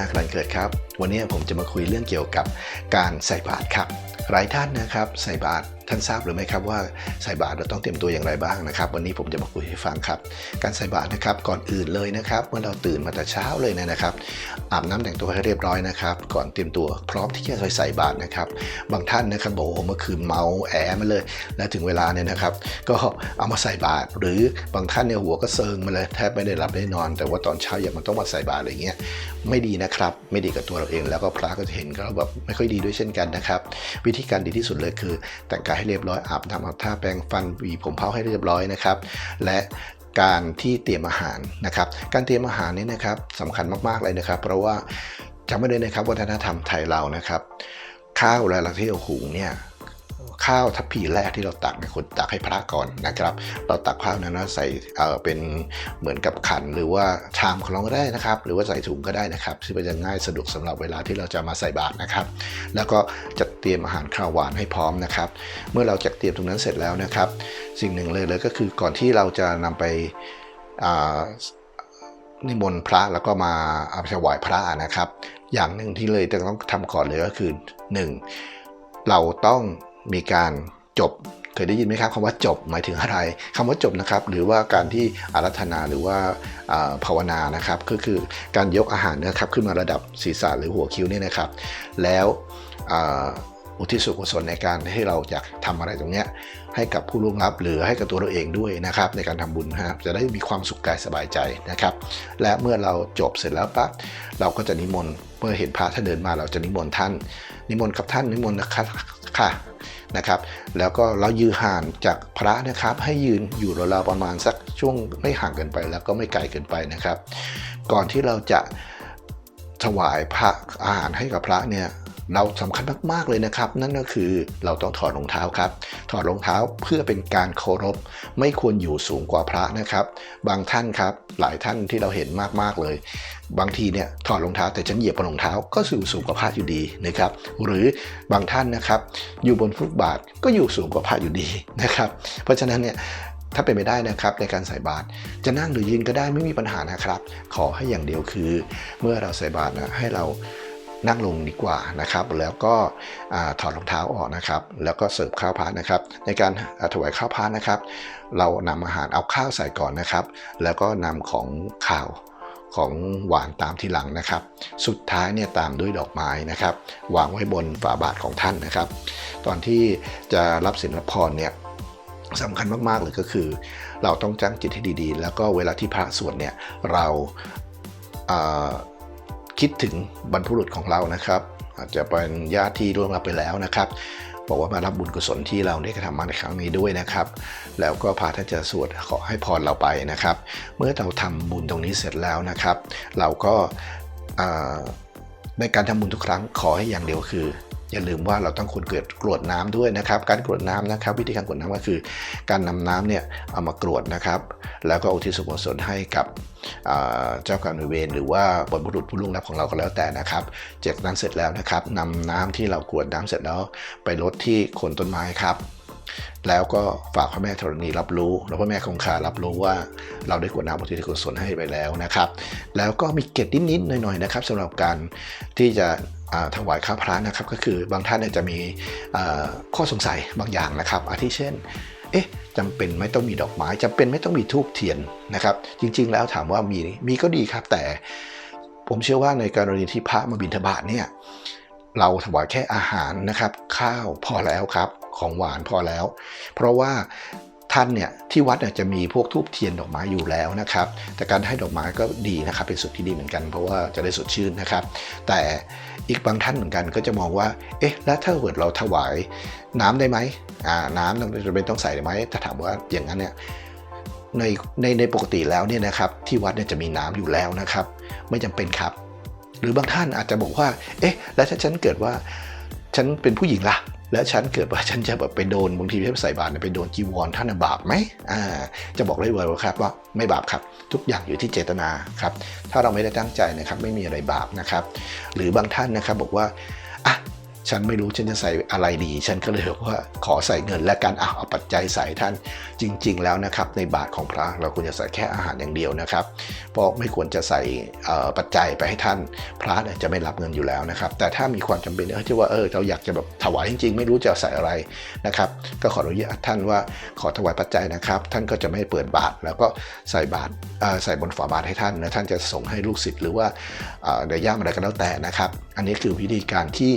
นาครันเกิดครับ วันนี้ผมจะมาคุยเรื่องเกี่ยวกับการใส่บาตรครับ หลายท่านนะครับ ใส่บาตร ท่านทราบหรือไม่ครับว่าใส่บาตรเราต้องเตรียมตัวอย่างไรบ้างนะครับ วันนี้ผมจะมาคุยให้ฟังครับ การใส่บาตรนะครับก่อนอื่นเลยนะครับเมื่อเราตื่นมาแต่เช้าเลยนะครับ อาบน้ำแต่งตัวให้เรียบร้อยนะครับ ก่อนเตรียมตัวพร้อมที่จะไปใส่บาตรนะครับ บางท่านนะครับบอกโอ้เมื่อคืนเมาแอมาเลย และถึงเวลาเนี่ยนะครับ ก็เอามาใส่บาตรหรือบางท่านเนี่ยหัวก็เซิงมาเลยแทบไม่ได้หลับได้นอน แต่ว่าตอนเช้าอย่างมันต้องมาใส่บาตรอะไรเงี้ยไม่ดีนะครับ ไม่ดีกับตัวเราเอง แล้วก็พระก็จะเห็นก็แบบไม่ค่อยดีด้วยเช่นกันนะครับ วิธีการดีที่สุดเลยคือแต่งกายให้เรียบร้อยอาบน้ำอาบท่าแปรงฟันหวีผมเผ้าให้เรียบร้อยนะครับ และการที่เตรียมอาหารนะครับ การเตรียมอาหารนี่นะครับสำคัญมากๆเลยนะครับ เพราะว่าจำไว้เลยนะครับวัฒนธรรมไทยเรานะครับ ข้าวและลักที่เราหุงเนี่ย ข้าวทัพพีแรกที่เราตักเนี่ยควรตักให้พระก่อนนะครับ เราตักข้าวนั้นนะใส่เอ่อเป็นเหมือนกับขันหรือว่าชามของเราก็ได้นะครับ หรือว่าใส่ถุงก็ได้นะครับซึ่งมันจะง่ายสะดวกสำหรับเวลาที่เราจะมาใส่บาตรนะครับ แล้วก็จัดเตรียมอาหารข้าวหวานให้พร้อมนะครับ เมื่อเราจัดเตรียมตรงนั้นเสร็จแล้วนะครับ สิ่งหนึ่งเลยเลยก็คือก่อนที่เราจะนำไปนิมนต์พระแล้วก็มาอาไปถวายพระนะครับ อย่างหนึ่งที่เลยจะต้องทำก่อนเลยก็คือ 1. เราต้อง มีการจบเคยได้ยินไหมครับคำว่าจบหมายถึงอะไรคำว่าจบนะครับ หรือว่าการที่อารัธนาหรือว่าภาวนานะครับ ก็คือการยกอาหารนะครับขึ้นมาระดับศีรษะหรือหัวคิ้วนี่นะครับ แล้วอุทิศส่วนกุศลในการที่เราอยากทำอะไรตรงเนี้ยให้กับผู้ล่วงลับหรือให้กับตัวเราเองด้วยนะครับ ในการทำบุญนะครับจะได้มีความสุขกายสบายใจนะครับ และเมื่อเราจบเสร็จแล้วปั๊บเราก็จะนิมนต์เมื่อเห็นพระท่านเดินมาเราจะนิมนต์ท่าน นิมนต์กับท่านนิมนต์นะครับ ค่ะนะครับแล้วก็เรายืนห่างจากพระนะครับ ให้ยืนอยู่ราวๆประมาณสักช่วงไม่ห่างเกินไป แล้วก็ไม่ไกลเกินไปนะครับ ก่อนที่เราจะถวายพระอาหารให้กับพระเนี่ย เราสำคัญมากๆเลยนะครับ นั่นก็คือเราต้องถอดรองเท้าครับ ถอดรองเท้าเพื่อเป็นการเคารพ ไม่ควรอยู่สูงกว่าพระนะครับ บางท่านครับ หลายท่านที่เราเห็นมากๆเลย บางทีเนี่ยถอดรองเท้าแต่ฉันเหยียบบนรองเท้าก็อยู่สูงกว่าพระอยู่ดีนะครับ หรือบางท่านนะครับอยู่บนฟุตบาทก็อยู่สูงกว่าพระอยู่ดีนะครับ เพราะฉะนั้นเนี่ยถ้าเป็นไปได้นะครับในการใส่บาตรจะนั่งหรือยืนก็ได้ไม่มีปัญหานะครับ ขอให้อย่างเดียวคือ เมื่อเราใส่บาตรนะให้เรา นั่งลงดีกว่านะครับ แล้วก็ถอดรองเท้าออกนะครับ แล้วก็เสิร์ฟข้าวพานะครับ ในการถวายข้าวพานะครับ เรานำอาหารเอาข้าวใส่ก่อนนะครับ แล้วก็นำของข่าวของหวานตามทีหลังนะครับ สุดท้ายเนี่ยตามด้วยดอกไม้นะครับ วางไว้บนฝาบาทของท่านนะครับ ตอนที่จะรับสินรับพรเนี่ยสำคัญมากๆเลยก็คือ เราต้องจ้งจิตให้ดีๆ แล้วก็เวลาที่พระสวดเนี่ยเราเคิดถึงบรรพุรุษของเรานะครับ อาจจะเป็นญาติที่ร่วงลับไปแล้วนะครับ บอกว่ามารับบุญกุศลที่เราได้กระทำมาในครั้งนี้ด้วยนะครับ แล้วก็พาท่านจะสวดขอให้พรเราไปนะครับ เมื่อเราทำบุญตรงนี้เสร็จแล้วนะครับ เราก็ในการทำบุญทุกครั้งขอให้อย่างเดียวคือ อย่าลืมว่าเราต้องควรเกิดกรวดน้ำด้วยนะครับ การกรวดน้ำนะครับ วิธีการกรวดน้ำก็คือ การนำน้ำเนี่ยเอามากรวดนะครับ แล้วก็อุทิศส่วนกุศลให้กับเจ้ากรรมนายเวรหรือว่าบรรพบุรุษผู้ล่วงลับของเราก็แล้วแต่นะครับจากนั้นเสร็จแล้วนะครับนำน้ำที่เรากรวดน้ำเสร็จแล้วไปลดที่โคนต้นไม้ครับ แล้วก็ฝากพระแม่ธรณีรับรู้ แล้วพระแม่คงคารับรู้ว่า เราได้กวดน้ำอุทิศกุศลให้ไปแล้วนะครับ แล้วก็มีเกร็ดนิดๆหน่อยๆนะครับสำหรับการที่จะถวายข้าพระนะครับ ก็คือบางท่านจะมีข้อสงสัยบางอย่างนะครับ อาทิเช่นเอ๊ะจำเป็นไม่ต้องมีดอกไม้จำเป็นไม่ต้องมีทูบเทียนนะครับ จริงๆแล้วถามว่ามีมีก็ดีครับ แต่ผมเชื่อว่าในกรณีที่พระมาบิณฑบาตเนี่ยเราถวายแค่อาหารนะครับ ข้าวพอแล้วครับ ของหวานพอแล้ว เพราะว่าท่านเนี่ยที่วัดเนี่ยจะมีพวกทูบเทียนดอกไม้อยู่แล้วนะครับ แต่การให้ดอกไม้ก็ดีนะครับ เป็นสุดที่ดีเหมือนกัน เพราะว่าจะได้สดชื่นนะครับ แต่อีกบางท่านเหมือนกันก็จะมองว่า เอ๊ะ แล้วถ้าเกิดเราถวายน้ำได้ไหมอ่า น้ำเราจะเป็นต้องใส่ได้ไหมถ้าถามว่าอย่างนั้นเนี่ยในในในปกติแล้วเนี่ยนะครับที่วัดเนี่ยจะมีน้ำอยู่แล้วนะครับ ไม่จำเป็นครับ หรือบางท่านอาจจะบอกว่า เอ๊ะ แล้วถ้าฉันเกิดว่า ฉันเป็นผู้หญิงล่ะ แล้วฉันเกิดว่าฉันจะแบบไปโดนบางทีที่ใส่บาตรเนี่ยไปโดนจีวรท่านบาปไหมอ่าจะบอกเลยว่าครับว่าไม่บาปครับ ทุกอย่างอยู่ที่เจตนาครับ ถ้าเราไม่ได้ตั้งใจนะครับไม่มีอะไรบาปนะครับ หรือบางท่านนะครับบอกว่าอะ ฉันไม่รู้ฉันจะใส่อะไรดี ฉันก็เลยบอกว่าขอใส่เงินและกันอะเอาปัจจัยใส่ท่านจริง ๆ แล้วนะครับ ในบาทของพระเราควรจะใส่แค่อาหารอย่างเดียวนะครับ เพราะไม่ควรจะใส่ปัจจัยไปให้ท่าน พระจะไม่รับเงินอยู่แล้วนะครับ แต่ถ้ามีความจำเป็นเออที่ว่าเออเราอยากจะแบบถวายจริง ๆ ไม่รู้จะใส่อะไรนะครับ ก็ขออนุญาตท่านว่าขอถวายปัจจัยนะครับ ท่านก็จะไม่เปิดบาทแล้วก็ใส่บาทใส่บนฝาบาทให้ท่านแล้วท่านจะส่งให้ลูกศิษย์หรือว่าเดี๋ยวย่ามอะไรก็แล้วแต่นะครับ อันนี้คือวิธีการที่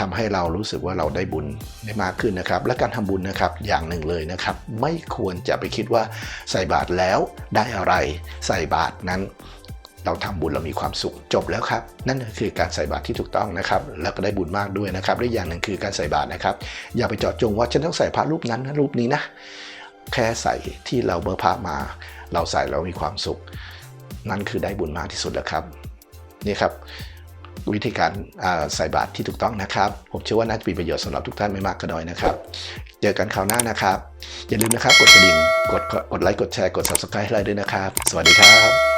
ทำให้เรารู้สึกว่าเราได้บุญได้มากขึ้นนะครับ และการทำบุญนะครับอย่างหนึ่งเลยนะครับ ไม่ควรจะไปคิดว่าใส่บาตรแล้วได้อะไร ใส่บาตรนั้น เราทำบุญเรามีความสุขจบแล้วครับ นั่นคือการใส่บาตรที่ถูกต้องนะครับ แล้วก็ได้บุญมากด้วยนะครับและอย่างหนึ่งคือการใส่บาตรนะครับ อย่าไปเจาะจงว่าฉันต้องใส่พระรูปนั้นนะรูปนี้นะแค่ใส่ที่เราเมื่อพระมา เราใส่เรามีความสุข นั่นคือได้บุญมากที่สุดแล้วครับนี่ครับ วิธีการใส่บาตรที่ถูกต้องนะครับ ผมเชื่อว่าน่าจะมีประโยชน์สำหรับทุกท่านไม่มากก็น้อยนะครับ เจอกันคราวหน้านะครับ อย่าลืมนะครับ กดกระดิ่ง กดกดไลค์กดแชร์กด subscribe ให้เราด้วยนะครับ สวัสดีครับ